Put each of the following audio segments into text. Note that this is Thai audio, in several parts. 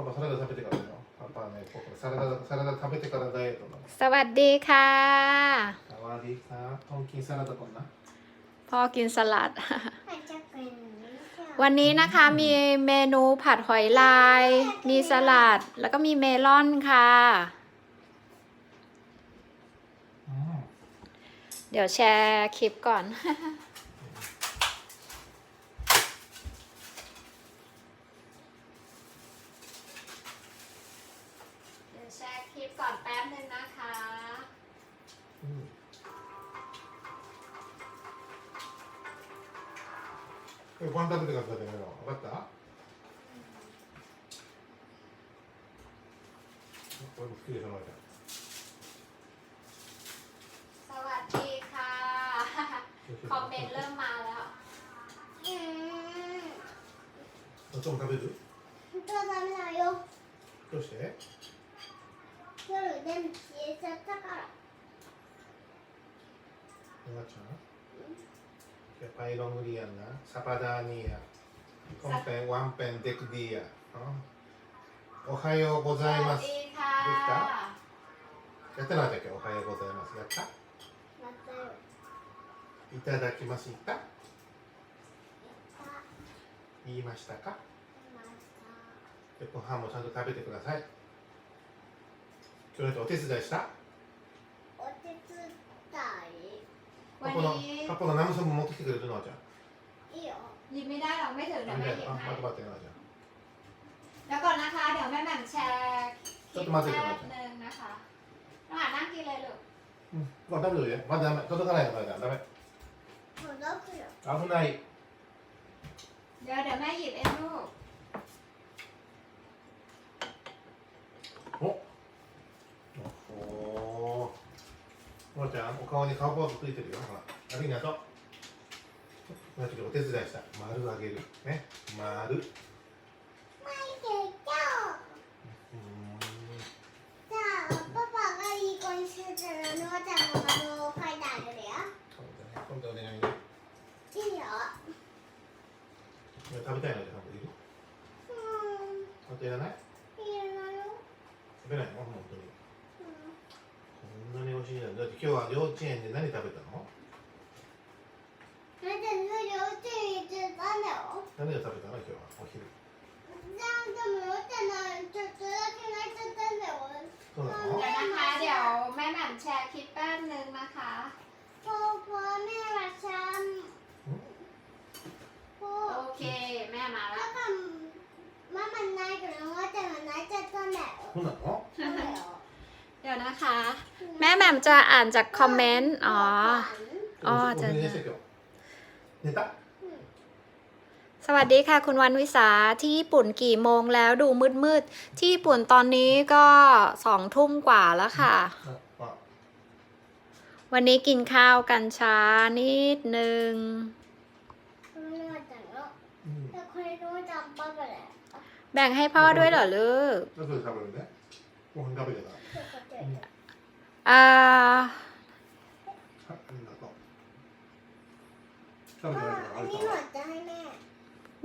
パパサラダ食べてからだよ。パパね、ここサラダサラダ食べてからダイエットなの。 สวัสดีค่ะ サワディーカー、トンキンサラダこんな。 พ่อกินสลัด อาจจะเป็นไม่ใช่ วันนี้นะคะมีเมนูผัดหอยลาย มีสลัด แล้วก็มีเมลอนค่ะ うん。 เดี๋ยวแชร์คลิปก่อน これご飯食べてから食べてからよ。わかった？これも好きでしょ、まちゃん。 สวัสดีค่ะ คอมเมนต์เริ่มมาแล้ว อืม どっちも食べる？本当はダメだよどうして？夜全部消えちゃったからまちゃん。 パイロムリアンな。サパダーニアコンペンワンペンデクディアおはようございます。やったやった？いただきます。いった？言いましたか？ご飯もちゃんと食べてください。今日お手伝いした？ วั パ น パの นี้ パパのナムソンも持ってきてくれるのあちゃん。いいいよ หยิบไม่ได้หรอกไม่ถึงเดี๋ยวแม่หยิบ あ、 ให้ 待って待ってなあちゃん。 แล้วก่อนนะคะ เดี๋ยวแม่แหม่มแชร์คลิป ちょっと待って แป๊ 待 บ って นึงนะคะน้องหานั่งกินเลยลูก うん。ご飯食べておいで。まだダメ。届かないのまだダメ。届くよ危ない。 เดี๋ยวเดี๋ยวแม่หยิบเองลูก もーちゃん、お顔に顔ポーズついてるよ。ほら。ありがとう。もうちお手伝いした。丸あげる。ね。丸。うーん。じゃあパパがいい子にするからのあちゃんの画稚園で何食べたのだってそれ幼稚園行ってたんだよ何が食べたの今日はお昼。じゃあでも幼稚園ないちょっとだけ泣いちゃったんだよそうなの เดี๋ยวนะคะ เดี๋ยวแม่แหม่มแชร์คลิปแป๊บนึงนะคะ พ่อพ่อแม่มาช้ำพ่อ โอเค แม่มาแล้ パ ว パママないからおばあちゃんが泣いちゃったんだよそうなのそうだよ เดี๋ยว คะ แม่แหม่มจะอ่านจากคอมเมนต์ อ๋อ อ๋อจะจะสวัสดีค่ะ คุณวันวิสาที่ญี่ปุ่นกี่โมงแล้วดูมืดมืดที่ญี่ปุ่นตอนนี้ก็สองทุ่มกว่าแล้วค่ะ วันนี้กินข้าวกันช้านิดนึงแบ่งให้พ่อด้วยเหรอลูก่า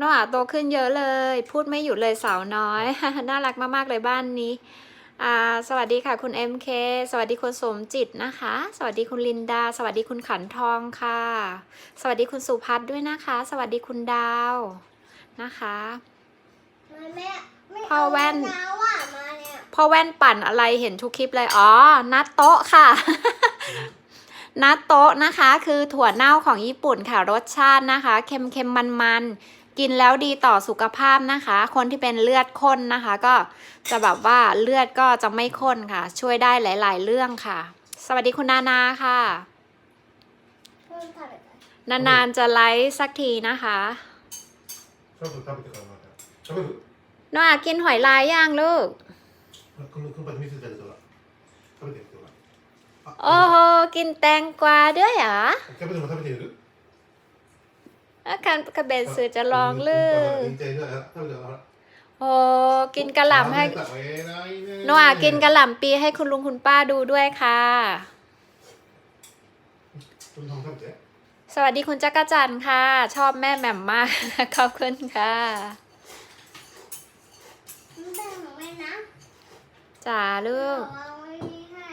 น้องอาโตขึ้นเยอะเลย พูดไม่หยุดเลยสาวน้อย น่ารักมากๆเลยบ้านนี้สวัสดีค่ะคุณ MK สวัสดีคุณสมจิตนะคะ สวัสดีคุณลินดา สวัสดีคุณขันทองค่ะ สวัสดีคุณสุพัฒน์ด้วยนะคะ สวัสดีคุณดาวนะคะพ่อแว่น เาน้ำอะมา พ่อแว่นปั่นอะไรเห็นทุกคลิปเลย อ๋อนัดโต๊ะค่ะนัดโต๊ะนะคะ คือถั่วเน่าของญี่ปุ่นค่ะ รสชาตินะคะ เค็มเค็มมันมันกินแล้วดีต่อสุขภาพนะคะ คนที่เป็นเลือดข้นนะคะ ก็จะแบบว่าเลือดก็จะไม่ข้นค่ะ ช่วยได้หลาย ๆ เรื่องค่ะ สวัสดีคุณนานาค่ะ นานๆจะไลฟ์สักทีนะคะน้ากินหอยลายย่างลูก โอ้โหกินแตงกวาด้วยเหรอ가ะ뭐타면 되거 든. อาการกระเบนสื่อจะลองเลือกโอ้กินกระหล่ำให้นัวกินกระหล่ำปีให้คุณลุงคุณป้าดูด้วยค่ะ สวัสดีคุณจักรจันทร์ค่ะ ชอบแม่แหม่มมากขอบคุณค่ะ จ๋าลูเอากวางไว้นี่ให้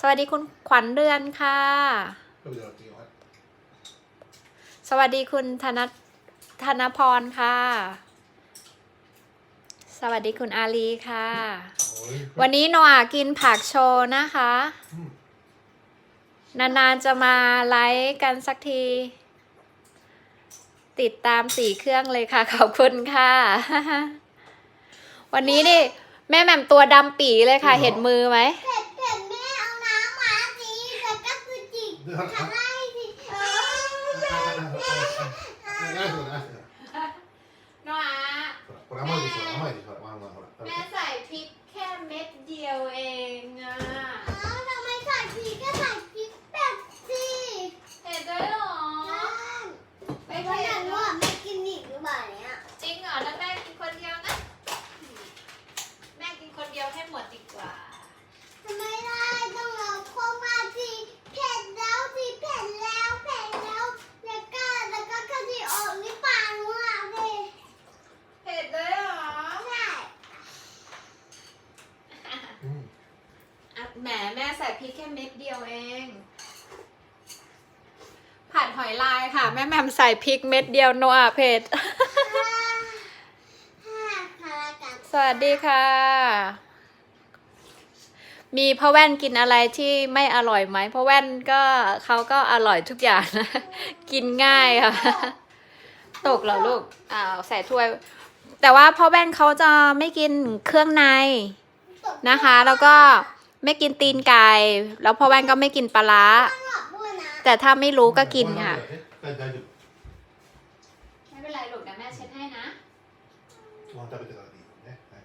สวัสดีคุณขวัญเดือนค่ะก็ไปเดี๋ยวเราตีไว้สวัสดีคุณธนธนพรค่ะ สวัสดีคุณอาลีค่ะโอ้ยวันนี้โนอากินผักโชว์นะคะอืมนานๆจะมาไลฟ์กันสักที ติดตามสี่เครื่องเลยค่ะ ขอบคุณค่ะ วันนี้นี่ แม่แหม่มตัวดำปีเลยค่ะ เห็นมือไหม เผ็ดเผ็ดแม่เอาน้ำมาสิแต่ก็คือจิก เดี๋ยว ทำไมสิเออ ง่ายสุดนะ โนอา これ甘いでしょ甘いでしょほらほらほら食べ แม่ て ใส่พริกแค่เม็ดเดียวเองอ ใส่พริกเม็ดเดียวโนอาเพจสวัสดีค่ะ มีพ่อแว่นกินอะไรที่ไม่อร่อยไหมพ่อแว่นก็เขาก็อร่อยทุกอย่างกินง่ายค่ะ ตกเหรอลูกอ่าใส่ถ้วย แต่ว่าพ่อแว่นเขาจะไม่กินเครื่องในนะคะ แล้วก็ไม่กินตีนไก่ แล้วพ่อแว่นก็ไม่กินปลาร้าแต่ถ้าไม่รู้ก็กินค่ะ เป็นไรลูกเดี๋ยวแม่เช็ดให้นะ ご飯食べてからでいいからねはい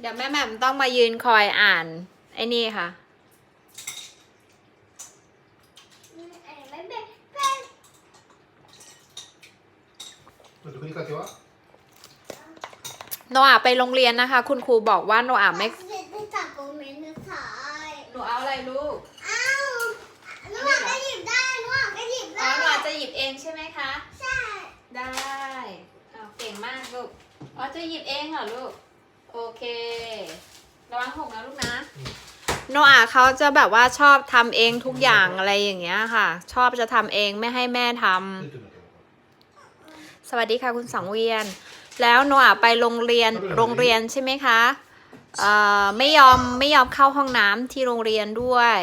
เดี๋ยวแม่แหม่มต้องมายืนคอยอ่าน ไอ้นี่ค่ะ ちょっとふりかけは โนอาไปโรงเรียนนะคะ คุณครูบอกว่าโนอาไม่ จะหยิบเองเหรอลูก โอเค ระวังหกนะลูกนะ โนอาเขาจะแบบว่าชอบทำเองทุกอย่างอะไรอย่างเงี้ยค่ะ ชอบจะทำเองไม่ให้แม่ทำ สวัสดีค่ะคุณสังเวียน แล้วโนอาไปโรงเรียนโรงเรียนใช่ไหมคะเอ่อไม่ยอมไม่ยอมเข้าห้องน้ำที่โรงเรียนด้วย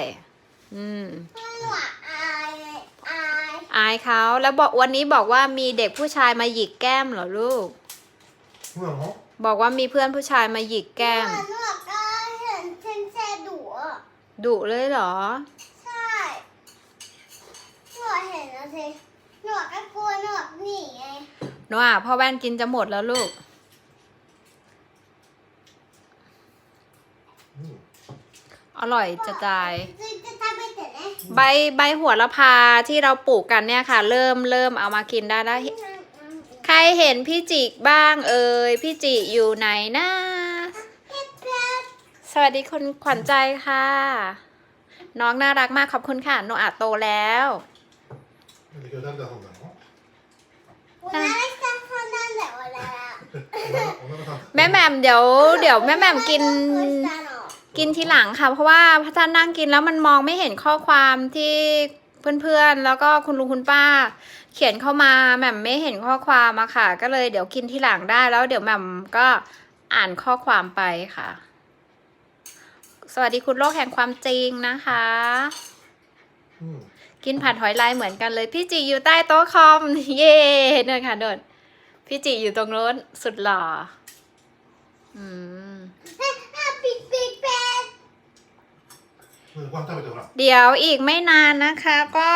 อืมหอะเอายเขาแล้วบอกวันนี้บอกว่ามีเด็กผู้ชายมาหยิกแก้มเหรอลูก บอกว่ามีเพื่อนผู้ชายมาหยิกแก้มหนูก็เห็นเซนเซดุดุเลยเหรอ ใช่หนูเห็นแล้วสิหนูก็กลัวหนูหนีไงหนวอ่พ่อแว่นกินจะหมดแล้วลูก อร่อยจะตาย จะทใบใบหัวละพาที่เราปลูกกันเนี่ยค่ะ เริ่มเริ่มเอามากินได้แล้ว ใครเห็นพี่จิบ้างเอ่ยพี่จิอยู่ไหนนะสวัสดีคุณขวัญใจค่ะ น้องน่ารักมากขอบคุณค่ะ โนอาโตแล้วแม่แม่มเดี๋ยว เดี๋ยวแม่แม่มกินกินทีหลังค่ะ เพราะว่าพระจันนั่งกินแล้วมันมองไม่เห็นข้อความที่ เพื่อนๆ แล้วก็คุณลุงคุณป้า เขียนเข้ามาแหม่มไม่เห็นข้อความมาค่ะ ก็เลยเดี๋ยวกินที่หลังได้แล้วเดี๋ยวแหม่มก็อ่านข้อความไปค่ะ สวัสดีคุณโลกแห่งความจริงนะคะ กินผัดหอยลายเหมือนกันเลย พี่จีอยู่ใต้โต๊ะคอม เย่เดินค่ะเดินพี่จีอยู่ตรงโน้นสุดหล่ออืม เดี๋ยวอีกไม่นานนะคะก็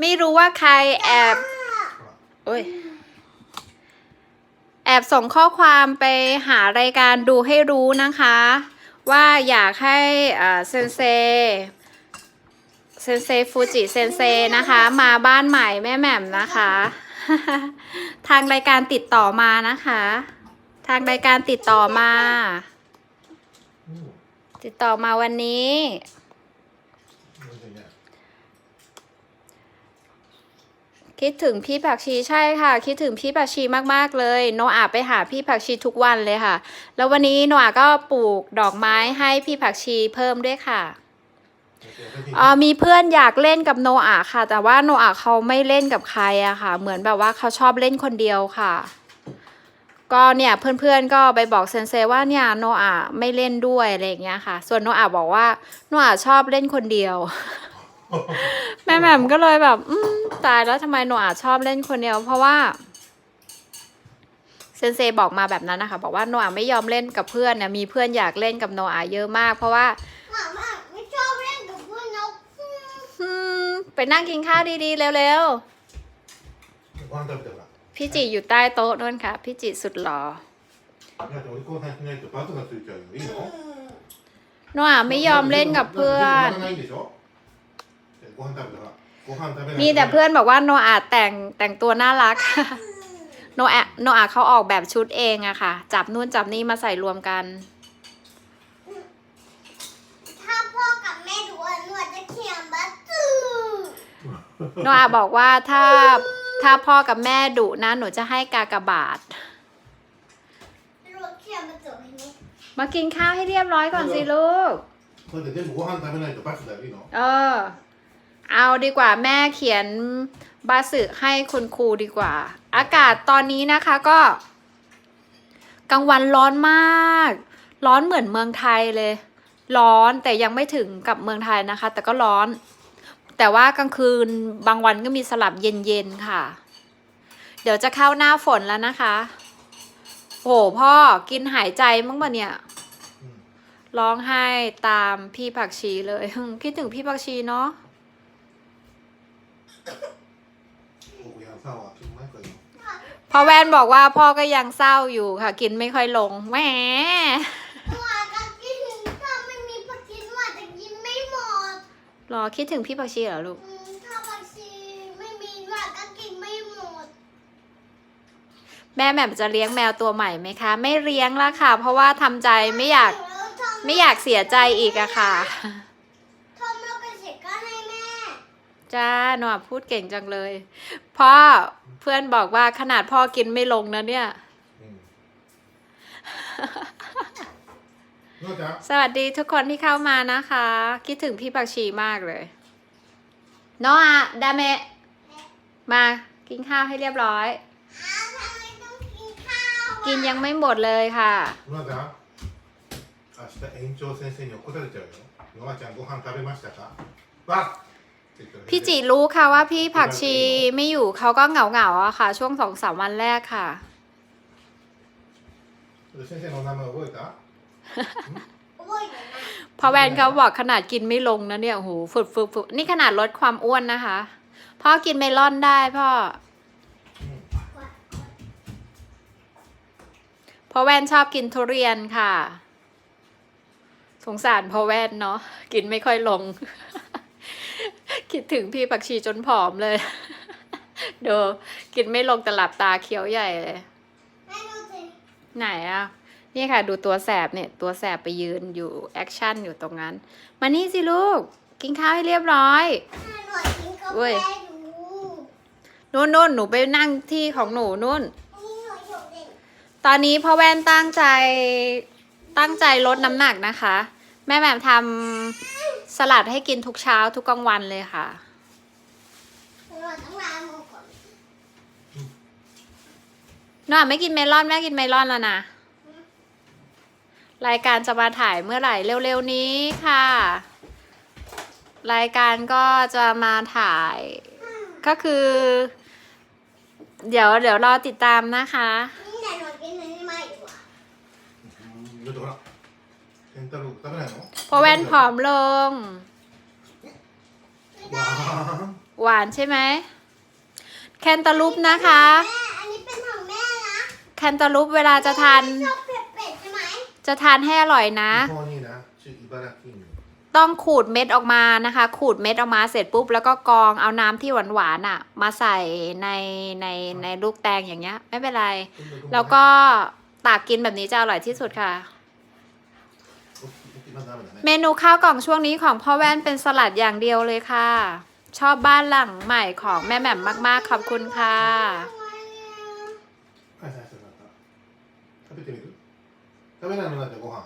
ไม่รู้ว่าใครแอบโอ้ยแอบส่งข้อความไปหารายการดูให้รู้นะคะ ว่าอยากให้เซนเซเซนเซฟูจิเซนเซนะคะ มาบ้านใหม่แม่แหม่มนะคะ ทางรายการติดต่อมานะคะ ทางรายการติดต่อมา ติดต่อมาวันนี้ คิดถึงพี่ผักชีใช่ค่ะ คิดถึงพี่ผักชีมากๆเลย โนอาไปหาพี่ผักชีทุกวันเลยค่ะ แล้ววันนี้โนอาก็ปลูกดอกไม้ให้พี่ผักชีเพิ่มด้วยค่ะออมีเพื่อนอยากเล่นกับโนอาค่ะ แต่ว่าโนอาเขาไม่เล่นกับใครอะค่ะ เหมือนแบบว่าเขาชอบเล่นคนเดียวค่ะ ก็เนี่ยเพื่อนๆก็ไปบอกเซนเซว่าเนี่ยโนอาไม่เล่นด้วยอะไรอย่างเงี้ยค่ะ ส่วนโนอาบอกว่าโนอาชอบเล่นคนเดียว แม่แหม่มก็เลยแบบตายแล้วทำไมโนอาชอบเล่นคนเดียว เพราะว่าเซนเซบอกมาแบบนั้นนะคะ บอกว่าโนอาไม่ยอมเล่นกับเพื่อนเนี่ยมีเพื่อนอยากเล่นกับโนอาเยอะมาก เพราะว่าไม่ชอบเล่นกับเพื่อนเราไปนั่งกินข้าวดีๆเร็วๆ พี่จิอยู่ใต้โต๊ะนู่นค่ะ พี่จิสุดหล่อ らだってお利口さんしないとバツがついちゃうよいいの โนอาไม่ยอมเล่นกับเพื่อน だってまだないんでしょご飯食べたらご飯食べない มีแต่เพื่อนบอกว่าโนอาแต่งแต่งตัวน่ารัก โนอาโนอาเขาออกแบบชุดเองอะค่ะ จับนู่นจับนี่มาใส่รวมกัน ถ้าพ่อกับแม่ดูอ่ะหนูอาจจะเขียนบัตรตื้อ โนอาบอกว่าถ้า ถ้าพ่อกับแม่ดุนะ หนูจะให้กากบาท หนูเขียนบัตรให้นี่ มากินข้าวให้เรียบร้อยก่อนสิลูก だって全部ご飯食べないとバツだよいいの เออ เอาดีกว่าแม่เขียนบาสึให้คุณครูดีกว่า อากาศตอนนี้นะคะก็กลางวันร้อนมาก ร้อนเหมือนเมืองไทยเลย ร้อนแต่ยังไม่ถึงกับเมืองไทยนะคะ แต่ก็ร้อน แต่ว่ากลางคืนบางวันก็มีสลับเย็นๆค่ะ เดี๋ยวจะเข้าหน้าฝนแล้วนะคะโหพ่อกินหายใจมั้งปะเนี่ยร้องไห้ตามพี่ผักชีเลยคิดถึงพี่ผักชีเนาะพ่อแวนบอกว่าพ่อก็ยังเศร้าอยู่ค่ะ กินไม่ค่อยลงแหม รอคิดถึงพี่ผักชีเหรอลูกถ้าผักชีไม่มีด้ายก็กินไม่หมด แม่แม่จะเลี้ยงแมวตัวใหม่ไหมคะ ไม่เลี้ยงละค่ะ เพราะว่าทำใจไม่อยากไม่อยากเสียใจอีกอะค่ะ ทอมเราเป็นสร็จก็ให้แม่ จ้าหนอพูดเก่งจังเลย พ่อเพื่อนบอกว่าขนาดพ่อกินไม่ลงนะเนี่ย สวัสดีทุกคนที่เข้ามานะคะ คิดถึงพี่ผักชีมากเลยโนอะดาเมะมากินข้าวให้เรียบร้อย อ้าวทำไมต้องกินข้าวอะ กินยังไม่หมดเลยค่ะ のちゃん明日園長先生に怒られちゃうよのあちゃんご飯食べましたかわっって言ったら พี่จิรู้ค่ะว่าพี่ผักชีไม่อยู่เขาก็เหงาเหงาๆอะค่ะ ช่วงสองสามวันแรกค่ะ 先生のお名前覚えた โอ้ยเดี๋ยวนะเพราะแวนเขาบอกขนาดกินไม่ลงนะเนี่ยโอ้โหฝึกฝึกฝึกนี่ขนาดลดความอ้วนนะคะพ่อกินเมลอนได้พ่อเพราะแวนชอบกินทุเรียนค่ะ สงสารพ่อแวนเนาะกินไม่ค่อยลง คิดถึงพี่ผักชีจนผอมเลยดูกินไม่ลงแต่หลับตาเคี้ยวใหญ่เลยแม่ดูสิไหนอะ นี่ค่ะ ดูตัวแสบเนี่ย ตัวแสบไปยืนอยู่แอคชั่นอยู่ตรงนั้น มานี่สิลูก กินข้าวให้เรียบร้อยแม่หนูกินกาเว้แฟยอยู่นู่นนู่นหนูไปนั่งที่ของหนูนู่นนี่หนูอยู่เด็กตอนนี้พ่อแว่นตั้งใจตั้งใจลดน้ำหนักนะคะ แม่แหม่มทำสลัดให้กินทุกเช้าทุกกลางวันเลยค่ะหนูต้องล้างมือก่อนน้องไม่กินเมลอนแม่กินเมลอนแล้วนะ รายการจะมาถ่ายเมื่อไหร่เร็วๆนี้ค่ะ รายการก็จะมาถ่ายก็คือ เดี๋ยวเดี๋ยวรอติดตามนะคะพอแว่นผอมลง หวานใช่ไหมแคนตาลูปนะคะ แคนตาลูปเวลาจะทาน จะทานให้อร่อยนะต้องขูดเม็ดออกมานะคะ ขูดเม็ดออกมาเสร็จปุ๊บแล้วก็กรองเอาน้ำที่หวานๆอะ มาใส่ในในในลูกแตงอย่างเงี้ย ไม่เป็นไร แล้วก็ตากกินแบบนี้จะอร่อยที่สุดค่ะ เมนูข้าวกล่องช่วงนี้ของพ่อแว่นเป็นสลัดอย่างเดียวเลยค่ะ ชอบบ้านหลังใหม่ของแม่แหม่มมากๆ ขอบคุณค่ะ 食べないのだってご飯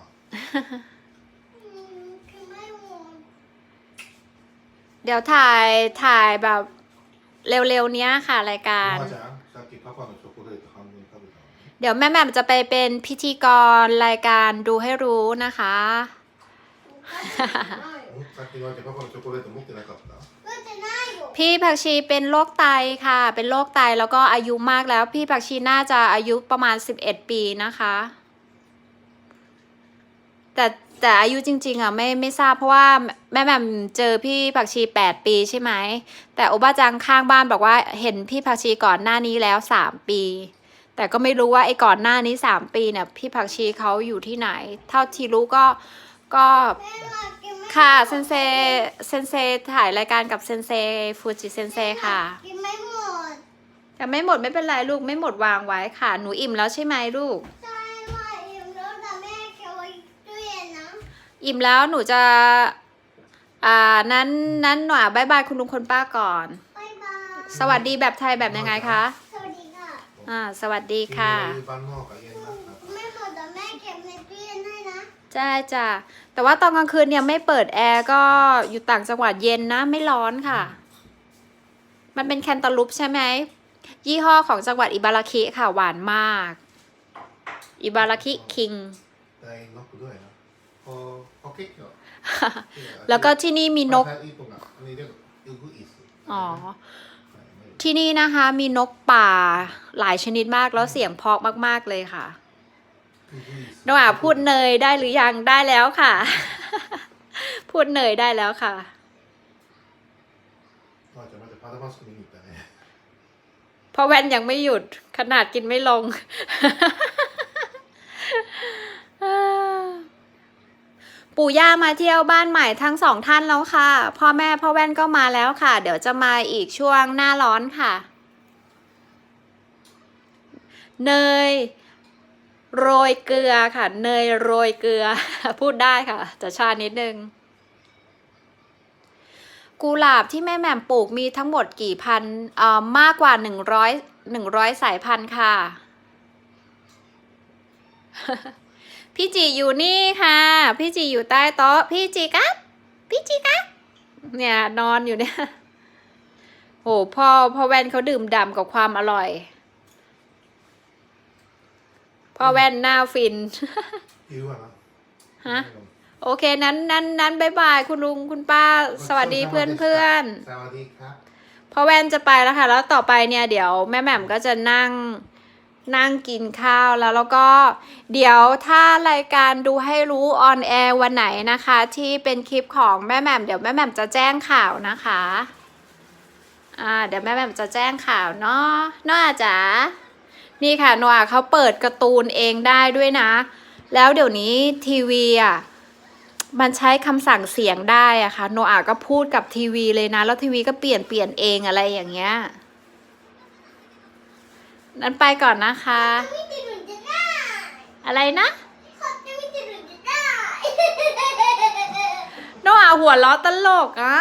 เดี๋ยวถ่ายถ่ายแบบเร็วๆเนี้ยค่ะรายการ おばちゃんさっきパパのチョコレート半分食べたのに เดี๋ยวแม่แหม่มจะไปเป็นพิธีกรรายการดูให้รู้นะคะ うんさっきのわけパパのチョコレート持ってなかった พี่ผักชีเป็นโรคไตค่ะ เป็นโรคไตแล้วก็อายุมากแล้ว พี่ผักชีน่าจะอายุประมาณ 11 ปีนะคะ แต่แต่อายุจริง ๆอะไม่ไม่ทราบเพราะว่าแม่แหม่มเจอพี่ผักชี 8 ปีใช่ไหม แต่โอบาจังข้างบ้านบอกว่าเห็นพี่ผักชีก่อนหน้านี้แล้ว 3 ปี แต่ก็ไม่รู้ว่าไอ้ก่อนหน้านี้ 3 ปีเนี่ยพี่ผักชีเขาอยู่ที่ไหน เท่าที่รู้ก็ก็ค่ะเซนเซเซนเซถ่ายรายการกับเซนเซฟูจิเซนเซค่ะกินไม่หมดแต่ไม่หมดไม่เป็นไรลูกไม่หมดวางไว้ค่ะ หนูอิ่มแล้วใช่ไหมลูกใช่ว่าอิ่มแล้วแต่แม่เก็บไว้ตู้เย็นนะ อิ่มแล้วหนูจะ อ่า นั้น นั้นหน่อยบายบายคุณลุงคนป้าก่อนบายบาย สวัสดีแบบไทยแบบยังไงคะ สวัสดีค่ะอ่า สวัสดีค่ะ ที่หม้แม่บอกแต่แม่เก็บในตี้ย็ให้นะ ใช่จ้ะ แต่ว่าตอนกลางคืนเนี่ยไม่เปิดแอร์ก็อยู่ต่างจังหวัดเย็นนะ ไม่ร้อนค่ะ มันเป็นแคนตาลูปใช่ไหม ยี่ห้อของจังหวัดอิบาราคิค่ะ หวานมาก อิบาราคิคิง บได้นกด้วยนะพอ แล้วก็ที่นี่มีนกอ๋อที่นี่นะคะ มีนกป่าหลายชนิดมากแล้วเสียงเพาะมาก ๆ เลยค่ะน้องอาพูดเนยได้หรือยังได้แล้วค่ะ พูดเนยได้แล้วค่ะพอแว่นยังไม่หยุดขนาดกินไม่ลง ปู่ย่ามาเที่ยวบ้านใหม่ทั้งสองท่านแล้วค่ะ พ่อแม่พ่อแว่นก็มาแล้วค่ะ เดี๋ยวจะมาอีกช่วงหน้าร้อนค่ะ เนย โรยเกลือค่ะ เนยโรยเกลือ พูดได้ค่ะแต่ชานิดนึง กุหลาบที่แม่แหม่มปลูกมีทั้งหมดกี่พันเอ่อมากกว่าหนึ่งร้อยหนึ่งร้อยสายพันธุ์ค่ะ พี่จีอยู่นี่ค่ะ พี่จีอยู่ใต้โต๊ะ พี่จีครับพี่จีครับเนี่ยนอนอยู่เนี่ยโอ้พ่อพ่อแว่นเขาดื่มด่ำกับความอร่อย พ่อแว่นหน้าฟินหิวอะฮะโอเคนั้นนั้นนั้นบายบายคุณลุงคุณป้า สวัสดีเพื่อนเพื่อนสวัสดีครับพ่อแว่นจะไปแล้วค่ะ แล้วต่อไปเนี่ยเดี๋ยวแม่แหม่มก็จะนั่ง นั่งกินข้าวแล้วแล้วก็เดี๋ยวถ้ารายการดูให้รู้ออนแอร์วันไหนนะคะ ที่เป็นคลิปของแม่แหม่มเดี๋ยวแม่แหม่มจะแจ้งข่าวนะคะอ่าเดี๋ยวแม่แหม่มจะแจ้งข่าวเนาะนาะอาจ๋านี่ค่ะโนอาเขาเปิดการ์ตูนเองได้ด้วยนะ แล้วเดี๋ยวนี้ทีวีอะมันใช้คำสั่งเสียงได้อะค่ะโนอาก็พูดกับทีวีเลยนะ แล้วทีวีก็เปลี่ยนเปลี่ยนเองอะไรอย่างเงี้ย นั้นไปก่อนนะคะไม่ติดหนูจะได้อะไรนะขอบจะไม่ติดหนูจะได้โนอาหัวล้อตลกอะ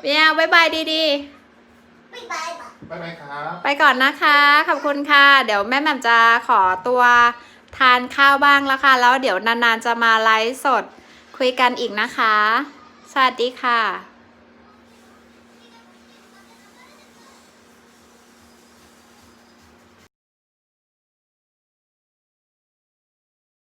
เบียร์บายบายดีบ๊ายบายบายบ๊ายบายครับๆไปก่อนนะคะ ขอบคุณค่ะ เดี๋ยวแม่แหม่มจะขอตัวทานข้าวบ้างแล้วค่ะ แล้วเดี๋ยวนานๆจะมาไลฟ์สดคุยกันอีกนะคะ สวัสดีค่ะ